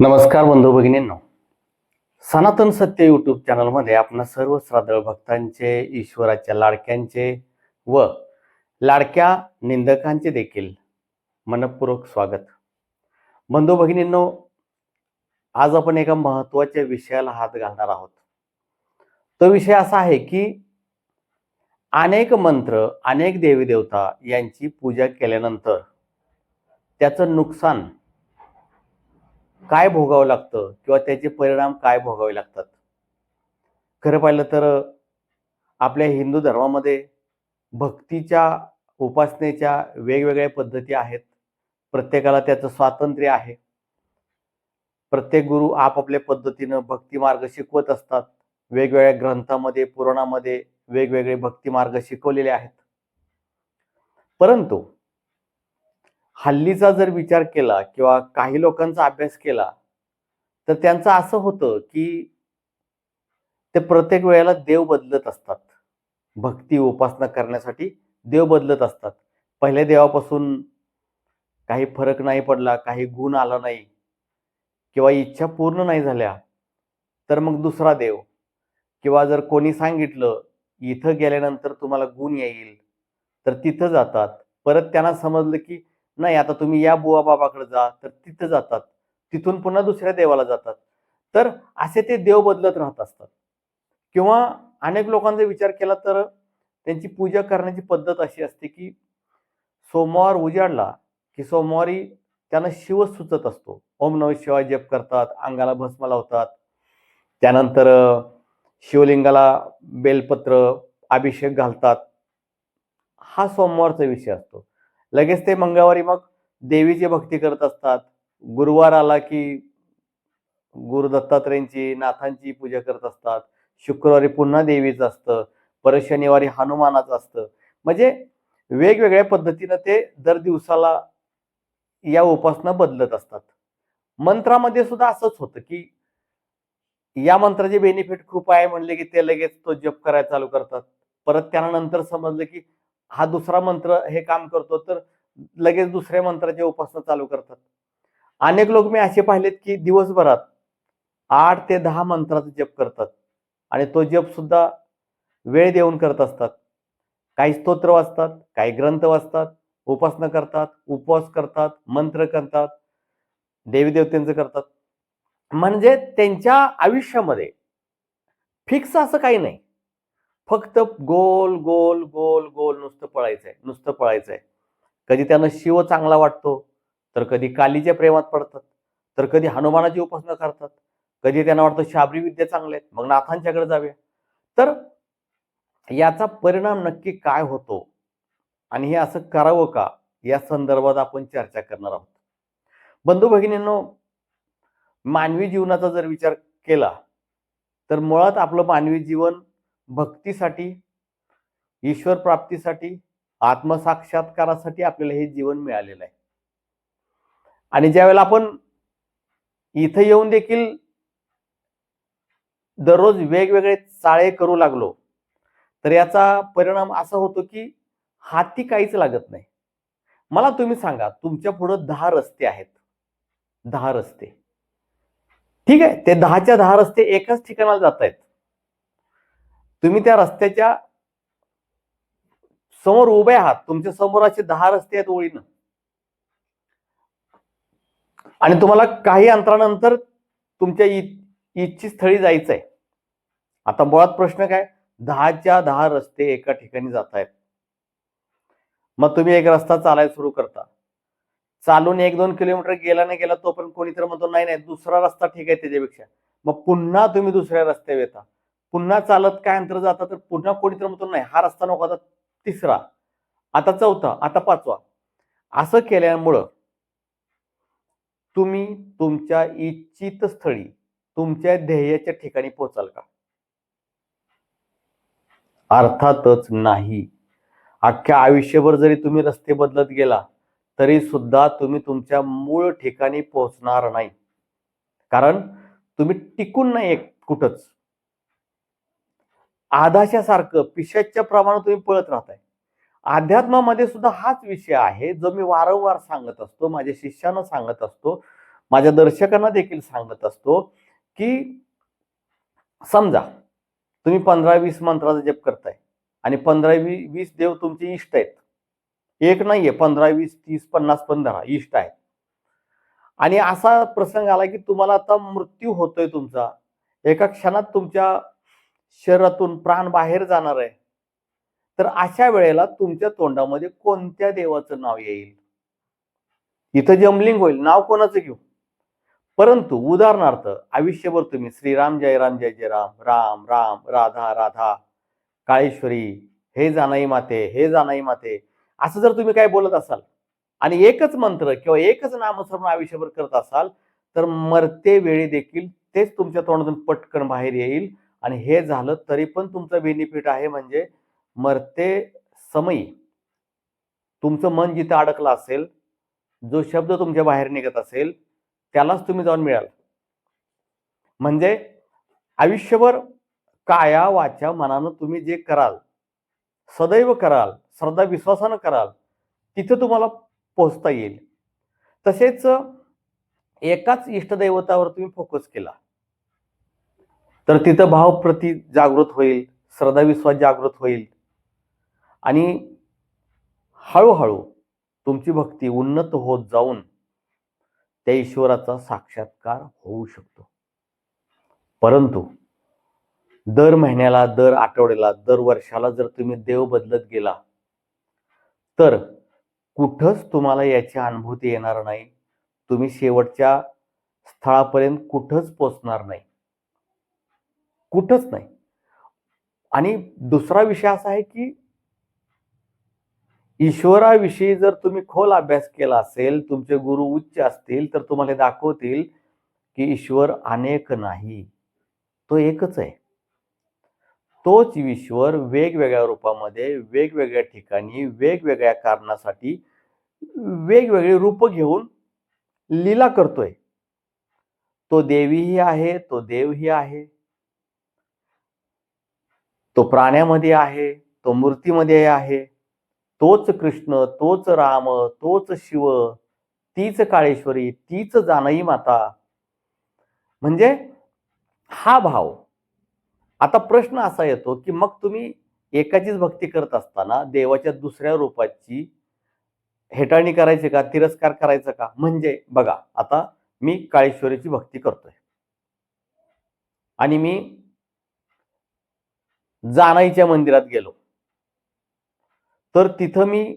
नमस्कार बंधू भगिनींनो. सनातन सत्य यूट्यूब चॅनलमध्ये आपणा सर्व श्राद्धळ भक्तांचे ईश्वराच्या लाडक्यांचे व लाडक्या निंदकांचे देखील मनपूर्वक स्वागत. बंधू भगिनींनो आज आपण एका महत्त्वाच्या विषयाला हात घालणार आहोत. तो विषय असा आहे की अनेक मंत्र अनेक देवी देवता यांची पूजा केल्यानंतर त्याचं नुकसान काय भोगावं लागतं किंवा त्याचे परिणाम काय भोगावे लागतात? खरं पाहिलं तर आपल्या हिंदू धर्मामध्ये भक्तीच्या उपासनेच्या वेगवेगळ्या पद्धती आहेत. प्रत्येकाला त्याचं स्वातंत्र्य आहे. प्रत्येक गुरु आपापल्या पद्धतीनं भक्तिमार्ग शिकवत असतात. वेगवेगळ्या ग्रंथामध्ये पुराणामध्ये वेगवेगळे भक्तिमार्ग शिकवलेले आहेत. परंतु हल्लीचा जर विचार केला किंवा काही लोकांचा अभ्यास केला तर त्यांचं असं होतं की ते प्रत्येक वेळेला देव बदलत असतात. भक्ती उपासना करण्यासाठी देव बदलत असतात. पहिल्या देवापासून काही फरक नाही पडला काही गुण आला नाही किंवा इच्छा पूर्ण नाही झाल्या तर मग दुसरा देव. किंवा जर कोणी सांगितलं इथं गेल्यानंतर तुम्हाला गुण येईल तर तिथं जातात. परत त्यांना समजलं की नाही आता तुम्ही या बुवा बाबाकडे जा तर तिथं जातात. तिथून पुन्हा दुसऱ्या देवाला जातात. तर असे ते देव बदलत राहत असतात. किंवा अनेक लोकांचा विचार केला तर त्यांची पूजा करण्याची पद्धत अशी असते की सोमवार उजाडला की सोमवारी त्यांना शिव सुचत असतो. ओम नव शिवाय जप करतात अंगाला भस्म लावतात. त्यानंतर शिवलिंगाला बेलपत्र अभिषेक घालतात. हा सोमवारचा विषय असतो. लगेच ते मंगळवारी मग देवीची भक्ती करत असतात. गुरुवार आला की गुरु दत्तात्रयांची नाथांची पूजा करत असतात. शुक्रवारी पुन्हा देवीचं असतं. परत शनिवारी हनुमानाचं असतं. म्हणजे वेगवेगळ्या पद्धतीनं ते दर दिवसाला या उपासना बदलत असतात. मंत्रामध्ये सुद्धा असंच होतं की या मंत्राचे बेनिफिट खूप आहे म्हणले की ते लगेच तो जप करायला चालू करतात. परत त्यांना नंतर समजलं की हा दुसरा मंत्र हे काम करतो तर लगेच दुसऱ्या मंत्राची उपासना चालू करतात. अनेक लोक मी असे पाहिलेत की दिवसभरात आठ ते दहा मंत्राचा जप करतात आणि तो जप सुद्धा वेळ देऊन करत असतात. काही स्तोत्र वाचतात काही ग्रंथ वाचतात उपासना करतात उपवास करतात मंत्र करतात देवीदेवतेंचं करतात. म्हणजे त्यांच्या आयुष्यामध्ये फिक्स असं काही नाही. फक्त गोल गोल गोल गोल नुसतं पळायचंय नुसतं पळायचंय. कधी त्यांना शिव चांगला वाटतो तर कधी कालीच्या प्रेमात पडतात तर कधी हनुमानाची उपासना करतात कधी त्यांना वाटतं शाबरी विद्या चांगल्या आहेत मग नाथांच्याकडे जाऊया. तर याचा परिणाम नक्की काय होतो? आणि हे असं करावं का? या संदर्भात आपण चर्चा करणार आहोत. बंधू भगिनींनो मानवी जीवनाचा जर विचार केला तर मुळात आपलं मानवी जीवन भक्तीसाठी ईश्वर प्राप्तीसाठी आत्मसाक्षात्कारासाठी आपल्याला हे जीवन मिळालेलं आहे. आणि ज्यावेळेला आपण इथं येऊन देखील दररोज वेगवेगळे चाळे करू लागलो तर याचा परिणाम असा होतो की हाती काहीच लागत नाही. मला तुम्ही सांगा तुमच्या पुढं दहा रस्ते आहेत. दहा रस्ते. ठीक आहे? ते दहाच्या दहा रस्ते एकाच ठिकाणाला जात आहेत तुम्ही त्या रस्त्याच्या समोर उभे आहात. तुमच्यासमोर असे दहा रस्ते आहेत ओळीनं. आणि तुम्हाला काही अंतरानंतर तुमच्या इच्छी इच्छित स्थळी आहे आता मुळात प्रश्न काय? दहाच्या दहा रस्ते एका ठिकाणी जात आहेत मग तुम्ही एक रस्ता चालायला सुरू करता. चालून एक दोन किलोमीटर गेला नाही गेला तोपर्यंत कोणीतरी म्हणतो नाही नाही दुसरा रस्ता ठीक आहे त्याच्यापेक्षा. मग पुन्हा तुम्ही दुसऱ्या रस्त्यावर येता. पुन्हा चालत काय अंतर जाता तर पुन्हा कोणीतरी म्हणतो नाही हा रस्ता नको आता तिसरा आता चौथा आता पाचवा. असं केल्यामुळं तुम्ही तुमच्या इच्छित स्थळी तुमच्या ध्येयाच्या ठिकाणी पोहोचाल का? अर्थातच नाही. अख्ख्या आयुष्यभर जरी तुम्ही रस्ते बदलत गेला तरी सुद्धा तुम्ही तुमच्या मूळ ठिकाणी पोहोचणार नाही. कारण तुम्ही टिकून नाही एक कुठंच. आधाशासारखं पिशाच्या प्रमाणात तुम्ही पळत राहताय. अध्यात्मामध्ये सुद्धा हाच विषय आहे जो मी वारंवार सांगत असतो माझ्या शिष्यांना सांगत असतो माझ्या दर्शकांना देखील सांगत असतो की समजा तुम्ही पंधरा वीस मंत्राचा जप करताय आणि पंधरा वी वीस देव तुमचे इष्ट आहेत. एक नाहीये पंधरा वीस तीस पन्नास पंधरा इष्ट आहेत. आणि असा प्रसंग आला की तुम्हाला आता मृत्यू होतोय तुमचा. एका क्षणात तुमच्या शरीरातून प्राण बाहेर जाणार आहे. तर अशा वेळेला तुमच्या तोंडामध्ये कोणत्या देवाचं नाव येईल? इथं जमलिंग होईल. नाव कोणाचं घेऊ? परंतु उदाहरणार्थ आयुष्यभर तुम्ही श्रीराम जय राम जय जय राम राम राम राधा राधा काळेश्वरी हे जानाई माते हे जानाई माते असं जर तुम्ही काय बोलत असाल आणि एकच मंत्र किंवा एकच नामस्मरण आयुष्यभर करत असाल तर मरते वेळी देखील तेच तुमच्या तोंडातून पटकन बाहेर येईल. आणि हे झालं तरी पण तुमचं बेनिफिट आहे म्हणजे मरते समयी. तुमचं मन जिथे अडकलं असेल जो शब्द तुमच्या बाहेर निघत असेल त्यालाच तुम्ही जाऊन मिळाल. म्हणजे आयुष्यभर काया वाचा मनानं तुम्ही जे कराल सदैव कराल श्रद्धा विश्वासानं कराल तिथं तुम्हाला पोहोचता येईल. तसेच एकाच इष्टदैवतावर तुम्ही फोकस केला. तर तिथं भावप्रती जागृत होईल श्रद्धाविश्वास जागृत होईल. आणि हळूहळू तुमची भक्ती उन्नत होत जाऊन त्या ईश्वराचा साक्षात्कार होऊ शकतो. परंतु दर महिन्याला दर आठवड्याला दर वर्षाला जर तुम्ही देव बदलत गेला तर कुठंच तुम्हाला याची अनुभूती येणार नाही. तुम्ही शेवटच्या स्थळापर्यंत कुठंच पोचणार नाही. कुठंच नाही. आणि दुसरा विषय असा आहे की ईश्वराविषयी जर तुम्ही खोल अभ्यास केला असेल तुमचे गुरु उच्च असतील तर तुम्हाला दाखवतील की ईश्वर अनेक नाही. तो एकच आहे. तोच ईश्वर वेगवेगळ्या रूपामध्ये वेगवेगळ्या ठिकाणी वेगवेगळ्या कारणासाठी वेगवेगळे रूप घेऊन लीला करतोय. तो देवीही आहे तो देवही आहे. तो प्राण्यामध्ये आहे तो मूर्तीमध्ये आहे तोच कृष्ण तोच राम तोच शिव तीच काळेश्वरी तीच जानई माता. म्हणजे हा भाव. आता प्रश्न असा येतो की मग तुम्ही एकाचीच भक्ती करत असताना देवाच्या दुसऱ्या रूपाची हेटाळणी करायची का तिरस्कार करायचा का? म्हणजे बघा आता मी काळेश्वरीची भक्ती करतोय. आणि मी जानाईच्या मंदिरात गेलो. तर तिथं मी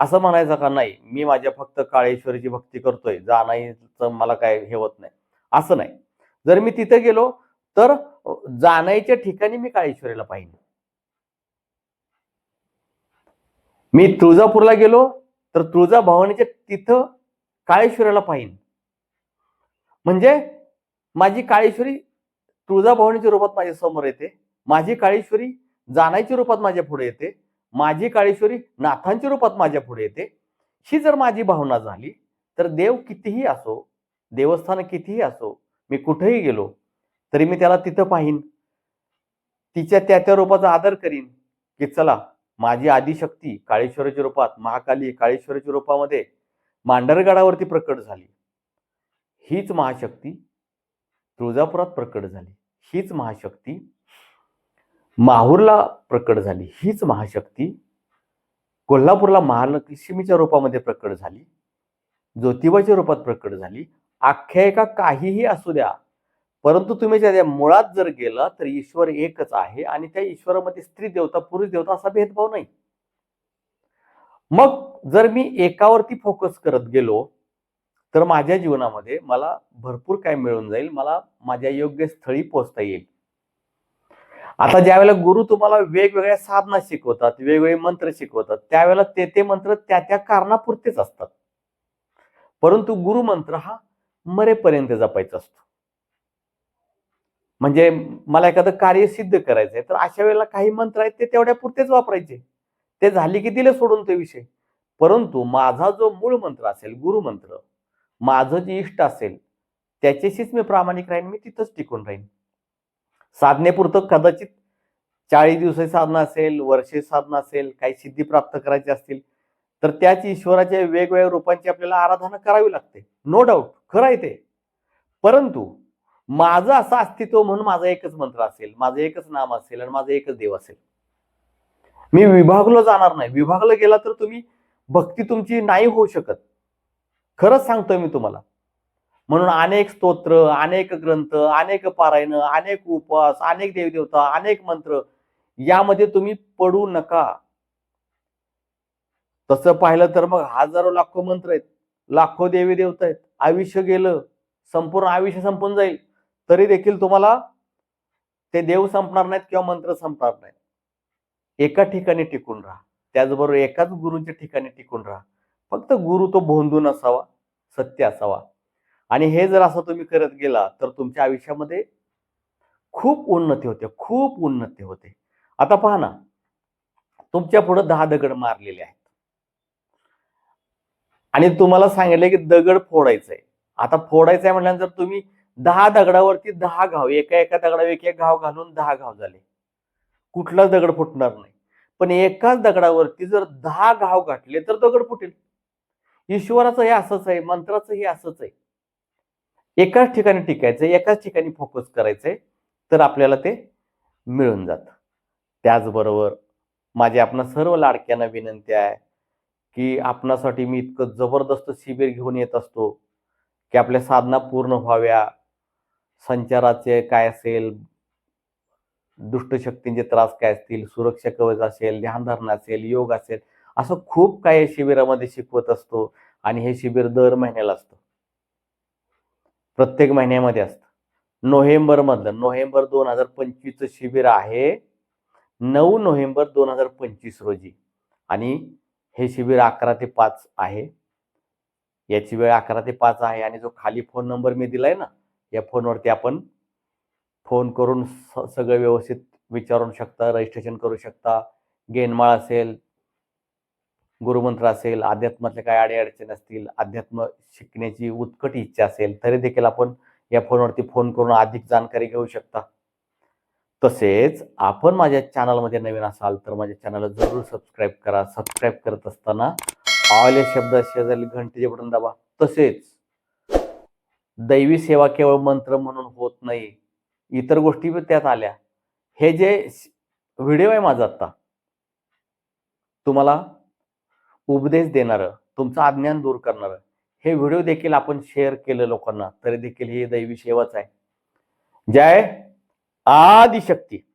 असं म्हणायचं का नाही मी माझ्या फक्त काळेश्वरीची भक्ती करतोय जानाईचं मला काय हे होत नाही. असं नाही. जर मी तिथं गेलो तर जानाईच्या ठिकाणी मी काळेश्वरीला पाहिजे मी तुळजापूरला गेलो तर तुळजा भवानीच्या तिथं काळेश्वरीला पाहिन म्हणजे माझी काळेश्वरी तुळजाभवानीच्या रूपात माझ्यासमोर येते. माझी काळेश्वरी जानाईच्या रूपात माझ्या पुढे येते. माझी काळेश्वरी नाथांच्या रूपात माझ्या पुढे येते. ही जर माझी भावना झाली तर देव कितीही असो देवस्थान कितीही असो मी कुठेही गेलो तरी मी त्याला तिथं पाहीन. तिच्या त्या त्या रूपाचा आदर करीन की चला माझी आदिशक्ती काळेश्वराच्या रूपात महाकाली काळेश्वराच्या रूपामध्ये मांडरगडावरती प्रकट झाली. हीच महाशक्ती तुळजापुरात प्रकट झाली. हीच महाशक्ती माहूरला प्रकट झाली. हीच महाशक्ती कोल्हापूरला महालक्ष्मीच्या रूपामध्ये प्रकट झाली. ज्योतिबाच्या रूपात प्रकट झाली. आख्यायिका काहीही असू द्या परंतु तुम्ही त्या मुळात जर गेला तर ईश्वर एकच आहे आणि त्या ईश्वरामध्ये स्त्री देवता पुरुष देवता असा भेदभाव नाही. मग जर मी एकावरती फोकस करत गेलो तर माझ्या जीवनामध्ये मला भरपूर काय मिळून जाईल. मला माझ्या योग्य स्थळी पोहोचता येईल. आता ज्यावेळेला गुरु तुम्हाला वेगवेगळ्या साधना शिकवतात वेगवेगळे मंत्र शिकवतात त्यावेळेला ते ते मंत्र त्या त्या कारणापुरतेच असतात. परंतु गुरु मंत्र हा मरेपर्यंत जपायचा असतो. म्हणजे मला एखादं कार्य सिद्ध करायचंय तर अशा वेळेला काही मंत्र आहेत ते तेवढ्या पुरतेच वापरायचे. ते झाले की दिले सोडून ते विषय. परंतु माझा जो मूळ मंत्र असेल गुरुमंत्र माझं जे इष्ट असेल त्याच्याशीच मी प्रामाणिक राहीन मी तिथंच टिकून राहीन. साधनेपुरतं कदाचित चाळीस दिवसाची साधना असेल वर्षे साधना असेल काही सिद्धी प्राप्त करायची असतील तर त्याच ईश्वराच्या वेगवेगळ्या रूपांची आपल्याला आराधना करावी लागते. नो डाऊट खरं आहे ते. परंतु माझं असं अस्तित्व म्हणून माझा एकच मंत्र असेल माझं एकच नाम असेल आणि माझं एकच देव असेल. मी विभागलो जाणार नाही. विभागलं गेला तर तुम्ही भक्ती तुमची नाही होऊ शकत. खरंच सांगतोय मी तुम्हाला. म्हणून अनेक स्तोत्र अनेक ग्रंथ अनेक पारायण अनेक उपवास अनेक देवदेवता अनेक मंत्र यामध्ये तुम्ही पडू नका. तसं पाहिलं तर मग हजारो लाखो मंत्र आहेत. लाखो देवी देवता आहेत. आयुष्य गेलं संपूर्ण आयुष्य संपून जाईल. तरी देखील तुम्हाला ते देव संपणार नाहीत किंवा मंत्र संपणार नाहीत. एका ठिकाणी टिकून राहा. त्याचबरोबर एकाच गुरुच्या ठिकाणी टिकून राहा. फक्त गुरु तो भोंदून असावा सत्य असावा. आणि हे जर असं तुम्ही करत गेला तर तुमच्या आयुष्यामध्ये खूप उन्नती होते खूप उन्नती होते. आता पहा ना तुमच्यापुढे दहा दगड मारलेले आहेत. आणि तुम्हाला सांगितलं की दगड फोडायचंय. आता फोडायचंय म्हटल्यानंतर तुम्ही दहा दगडावरती दहा घाव एका एका दगडावर एक एक घाव घालून दहा घाव झाले. कुठलाच दगड फुटणार नाही. पण एकाच दगडावरती जर दहा घाव घातले तर दगड फुटेल. ईश्वराचं हे असंच आहे मंत्राचं हे असंच आहे. एकाच ठिकाणी टिकायचंय एकाच ठिकाणी फोकस करायचंय तर आपल्याला ते मिळून जातं. त्याचबरोबर माझी आपणा सर्व लाडक्यांना विनंती आहे की आपणासाठी मी इतकं जबरदस्त शिबिर घेऊन येत असतो की आपल्या साधना पूर्ण व्हाव्या. संचाराचे काय असेल दुष्टशक्तींचे त्रास काय असतील सुरक्षा कवच असेल ध्यानधारणा असेल योग असेल असं खूप काही शिबिरामध्ये शिकवत असतो आणि हे शिबिर दर महिन्याला असतं. प्रत्येक महिन्यामध्ये असतं. नोव्हेंबरमधलं नोव्हेंबर दोन हजार पंचवीसचं शिबिर आहे. नऊ नोव्हेंबर दोन हजार पंचवीस रोजी. आणि हे शिबिर अकरा ते पाच आहे. याची वेळ अकरा ते पाच आहे आणि जो खाली फोन नंबर मी दिला आहे ना या फोनवरती आपण फोन करून स- सगळं व्यवस्थित विचारू शकता रजिस्ट्रेशन करू शकता. गेनमाळ असेल गुरुमंत्र असेल अध्यात्मातल्या काय अडीअडचणी असतील अध्यात्म शिकण्याची उत्कट इच्छा असेल तरी देखील आपण या फोनवरती फोन करून अधिक जाणकारी घेऊ शकता. तसेच आपण माझ्या चॅनलमध्ये नवीन असाल तर माझ्या चॅनलला जरूर सबस्क्राईब करा. सबस्क्राईब करत असताना ऑल या शब्द शेजारी घंटेचे बटन दाबा. तसेच दैवी सेवा केवळ मंत्र म्हणून होत नाही इतर गोष्टी पण त्यात आल्या. हे जे व्हिडिओ आहे माझा आत्ता तुम्हाला उपदेश देणारं तुमचं अज्ञान दूर करणारं. हे व्हिडिओ देखील आपण शेअर केलं लोकांना तरी देखील ही दैवी सेवाच आहे. जय आदिशक्ती.